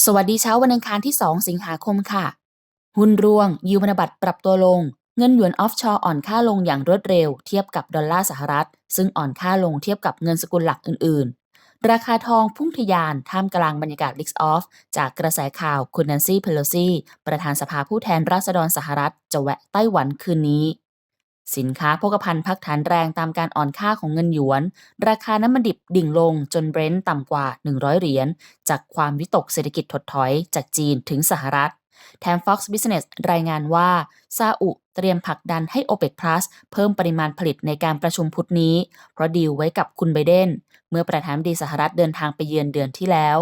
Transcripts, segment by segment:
สวัสดีเช้าวันอังคารที่ 2 สิงหาคมค่ะ หุ้นร่วง ยิวพันธบัตรปรับตัวลง เงินหยวนออฟชอร์อ่อนค่าลงอย่างรวดเร็ว เทียบกับดอลลาร์สหรัฐ ซึ่งอ่อนค่าลงเทียบกับเงินสกุลหลักอื่น ๆ ราคาทองพุ่งทะยานท่ามกลางบรรยากาศลิกซ์ออฟจากกระแสข่าวคุณนันซี่เพโลซีประธานสภาผู้แทนราษฎรสหรัฐ จะแวะไต้หวันคืนนี้ สินค้าโภคภัณฑ์พักฐานแรงตามการอ่อนค่าของเงินหยวน ราคาน้ำมันดิบดิ่งลงจนเบรนท์ต่ำกว่า 100 เหรียญ จากความวิตกเศรษฐกิจถดถอยจากจีนถึงสหรัฐ แถม Fox Business รายงานว่า ซาอุเตรียมผลักดันให้ OPEC Plus เพิ่มปริมาณผลิตในการประชุมพุธนี้ เพราะดีลไว้กับคุณไบเดน เมื่อประธานดีสหรัฐเดินทางไปเยือนเดือนที่แล้ว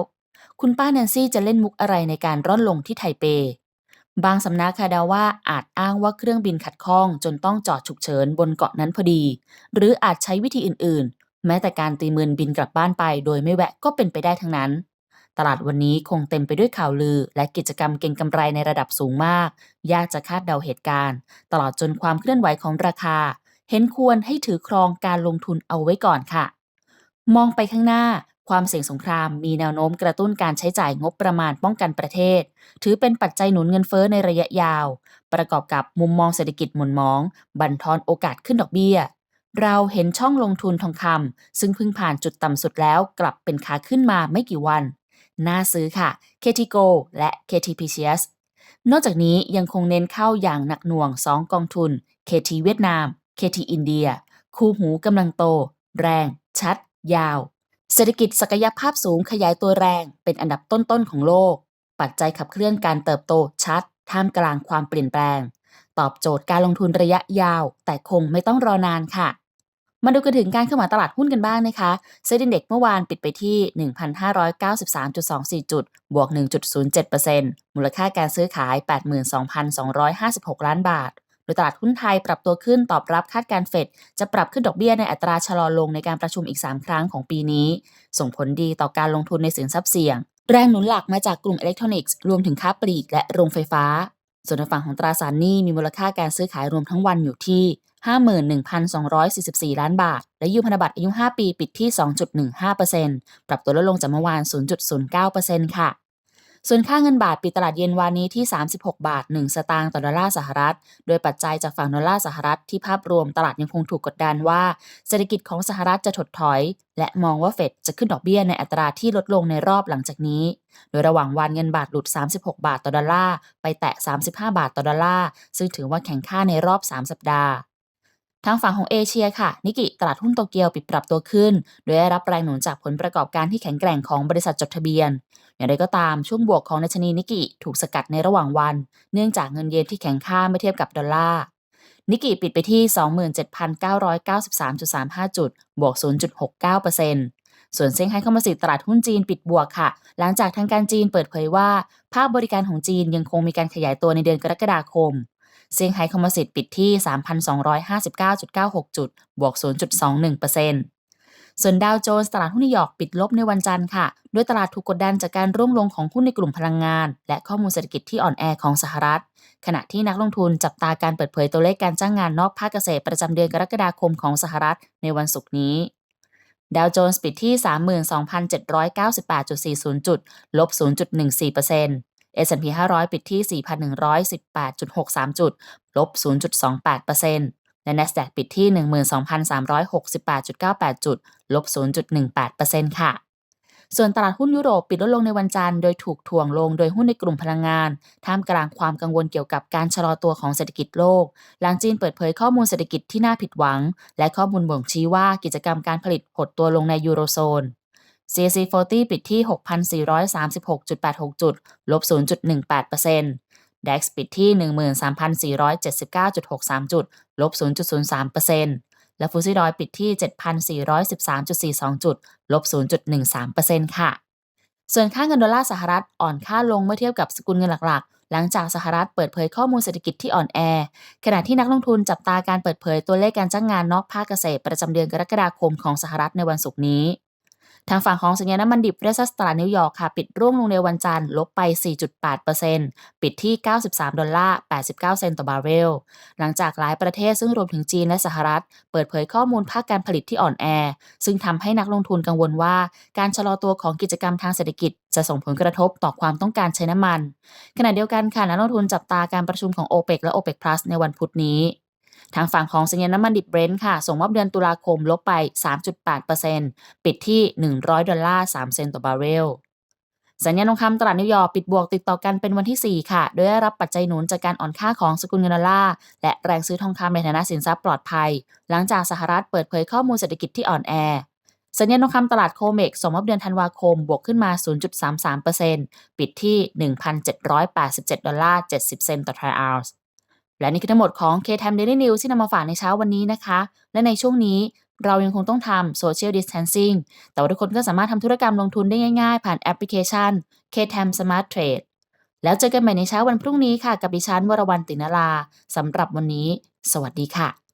คุณป้าแนนซี่จะเล่นมุกอะไรในการร่อนลงที่ไทเป บางสำนักคาดาว่าอาจอ้างว่าเครื่องบินขัดข้อง จนต้องจอดฉุกเฉินบนเกาะนั้นพอดี หรืออาจใช้วิธีอื่นๆ แม้แต่การตีมืนบินกลับบ้านไป โดยไม่แวะก็เป็นไปได้ทั้งนั้น ตลาดวันนี้คงเต็มไปด้วยข่าวลือ และกิจกรรมเก็งกำไรในระดับสูงมาก ยากจะคาดเดาเหตุการณ์ ตลอดจนความเคลื่อนไหวของราคา เห็นควรให้ถือครองการลงทุนเอาไว้ก่อนค่ะ มองไปข้างหน้า ความเสี่ยงสงครามมีแนวโน้มกระตุ้นการใช้จ่ายงบประมาณป้องกันประเทศ ถือเป็นปัจจัยหนุนเงินเฟ้อในระยะยาว ประกอบกับมุมมองเศรษฐกิจหมุนมอง บั่นทอนโอกาสขึ้นดอกเบี้ย เราเห็นช่องลงทุนทองคำซึ่งเพิ่งผ่านจุดต่ำสุดแล้วกลับเป็นขาขึ้นมาไม่กี่วัน น่าซื้อค่ะ KTGO และ KTPCS นอกจากนี้ยังคงเน้นเข้าอย่างหนักหน่วง 2 กองทุน KT เวียดนาม KT อินเดีย คู่หูกำลังโต แรง ชัด ยาว ศรษฐกิจศักยภาพสูงขยายตัวแรงเป็นอันดับต้นๆของโลก ปัจจัยขับเคลื่อนการเติบโตชัด ท่ามกลางความเปลี่ยนแปลง ตอบโจทย์การลงทุนระยะยาว แต่คงไม่ต้องรอนานค่ะ มาดูกันถึงการเข้ามาตลาดหุ้นกันบ้างนะคะเซ็นดินเด็กเมื่อวานปิดไปที่ 1,593.24 จุด บวก 1.07%มูลค่าการซื้อขาย 82,256 ล้านบาท ยตลาดหุ้นไทยปรับตัวขึ้นตอบรับคาดการเฟดจะปรับขึ้นดอกเบี้ยในอัตราชะลอลงในการประชุมอีก 3 ครั้งของปีนี้ ส่งผลดีต่อการลงทุนในสินทรัพย์เสี่ยง แรงหนุนหลักมาจากกลุ่มอิเล็กทรอนิกส์รวมถึงค้าปลีกและโรงไฟฟ้า ส่วนในฝั่งของตราสารหนี้มีมูลค่าการซื้อขายรวมทั้งวันอยู่ที่51,244 ล้านบาท และยูพันธบัตรอายุ 5 ปีปิดที่ 2.15%ปรับตัวลดลงจากเมื่อวาน 0.09%ค่ะ ส่วนค่าเงินบาทปิดตลาดเย็นวานนี้ที่ 36 บาท 1 สตางค์ต่อดอลลาร์สหรัฐ โดยปัจจัยจากฝั่งดอลลาร์สหรัฐที่ภาพรวมตลาดยังคงถูกกดดันว่า เศรษฐกิจของสหรัฐจะถดถอย และมองว่าเฟดจะขึ้นดอกเบี้ยในอัตราที่ลดลงในรอบหลังจากนี้ โดยระหว่างวันเงินบาทหลุด 36 บาทต่อดอลลาร์ไปแตะ 35 บาทต่อดอลลาร์ซึ่งถือว่าแข็งค่าในรอบ 3 สัปดาห์ ทางฝั่งของเอเชียค่ะ นิกิตลาดหุ้นโตเกียวปิดปรับตัวขึ้น โดยได้รับแรงหนุนจากผลประกอบการที่แข็งแกร่งของบริษัทจดทะเบียน อย่างไรก็ตามช่วงบวกของดัชนีนิกิถูกสกัดในระหว่างวัน เนื่องจากเงินเยนที่แข็งค่าเมื่อเทียบกับดอลลาร์นิกิปิดไปที่ 27,993.35 จุด บวก 0.69%ส่วนเซี่ยงไฮ้คอมโพสิตตลาดหุ้นจีนปิดบวกค่ะ หลังจากทางการจีนเปิดเผยว่า ภาคบริการของจีนยังคงมีการขยายตัวในเดือนกรกฎาคม เซี่ยงไฮ้คอมโพสิตปิดที่ 3,259.96 จุด บวก 0.21%ส่วนดาวโจนส์ตลาดหุ้นนิวยอร์กปิดลบในวันจันทร์ค่ะโดยตลาดถูกกดดันจากการร่วงลงของหุ้นในกลุ่มพลังงาน และข้อมูลเศรษฐกิจที่อ่อนแอของสหรัฐ ขณะที่นักลงทุนจับตาการเปิดเผยตัวเลขการจ้างงานนอกภาคเกษตรประจำเดือนกรกฎาคมของสหรัฐในวันศุกร์นี้ ดาวโจนส์ปิดที่ 32,798.40 จุด ลบ 0.14% S&P 500 ปิดที่ 4,118.63 จุด ลบ 0.28%และ NASDAQ ปิดที่ 12,368.98 จุด ลบ 0.18%ค่ะส่วนตลาดหุ้นยุโรปปิดลดลงในวันจันทร์โดยถูกถ่วงลงโดยหุ้นในกลุ่มพลังงาน ท่ามกลางความกังวลเกี่ยวกับการชะลอตัวของเศรษฐกิจโลก หลังจีนเปิดเผยข้อมูลเศรษฐกิจที่น่าผิดหวัง และข้อมูลบ่งชี้ว่ากิจกรรมการผลิตหดตัวลงในยูโรโซน CAC 40 ปิดที่ 6,436.86 จุด ลบ 0.18% DAX ปิดที่ 13,479.63 จุด ลบ 0.03%และฟูซี่ดอยปิดที่ 7,413.42 จุด ลบ 0.13%ค่ะ ส่วนค่าเงินดอลลาร์สหรัฐอ่อนค่าลงเมื่อเทียบกับสกุลเงินหลักๆหลังจากสหรัฐเปิดเผยข้อมูลเศรษฐกิจที่อ่อนแอ ขณะที่นักลงทุนจับตาการเปิดเผยตัวเลขการจ้างงานนอกภาคเกษตรประจำเดือนกรกฎาคมของสหรัฐในวันศุกร์นี้ ทางฝั่งของสัญญาณน้ำมันดิบเรซัสตรานิวยอร์กค่ะ ปิดร่วงลงในวันจันทร์ลบไป 4.8%ปิดที่ 93 ดอลลาร์ 89 เซนต์ต่อบาร์เรล หลังจากหลายประเทศซึ่งรวมถึงจีนและสหรัฐ เปิดเผยข้อมูลภาคการผลิตที่อ่อนแอ ซึ่งทำให้นักลงทุนกังวลว่า การชะลอตัวของกิจกรรมทางเศรษฐกิจ จะส่งผลกระทบต่อความต้องการใช้น้ำมัน ขณะเดียวกันค่ะนักลงทุนจับตาการประชุมของ OPEC และ OPEC Plus ในวันพุธนี้ ทางฝั่งของสัญญาณน้ำมันดิบเบรนท์ค่ะ ส่งมอบเดือนตุลาคมลบไป 3.8%ปิดที่ 100 ดอลลาร์ 3 เซนต์ต่อบาร์เรลสัญญาณทองคำตลาดนิวยอร์กปิดบวกติดต่อกันเป็นวันที่ 4 ค่ะ โดยได้รับปัจจัยหนุนจากการอ่อนค่าของสกุลเงินดอลลาร์และแรงซื้อทองคำในฐานะสินทรัพย์ปลอดภัย หลังจากสหรัฐเปิดเผยข้อมูลเศรษฐกิจที่อ่อนแอ สัญญาณทองคำตลาดโคเมกส่งมอบเดือนธันวาคมบวกขึ้นมา 0.33%ปิดที่ 1,787 ดอลลาร์ 70 เซนต์ต่อทรัลออนซ์ และนี่คือทั้งหมดของ K-Time Daily News ที่นำมาฝากในเช้าวันนี้นะคะ และในช่วงนี้เรายังคงต้องทำ Social Distancing แต่ว่าทุกคนก็สามารถทำธุรกรรมลงทุนได้ง่ายๆ ผ่านแอปพลิเคชัน K-Time Smart Trade แล้วเจอกันใหม่ในเช้าวันพรุ่งนี้ค่ะ กับดิฉันวรวรรณตินลาสำหรับวันนี้ สวัสดีค่ะ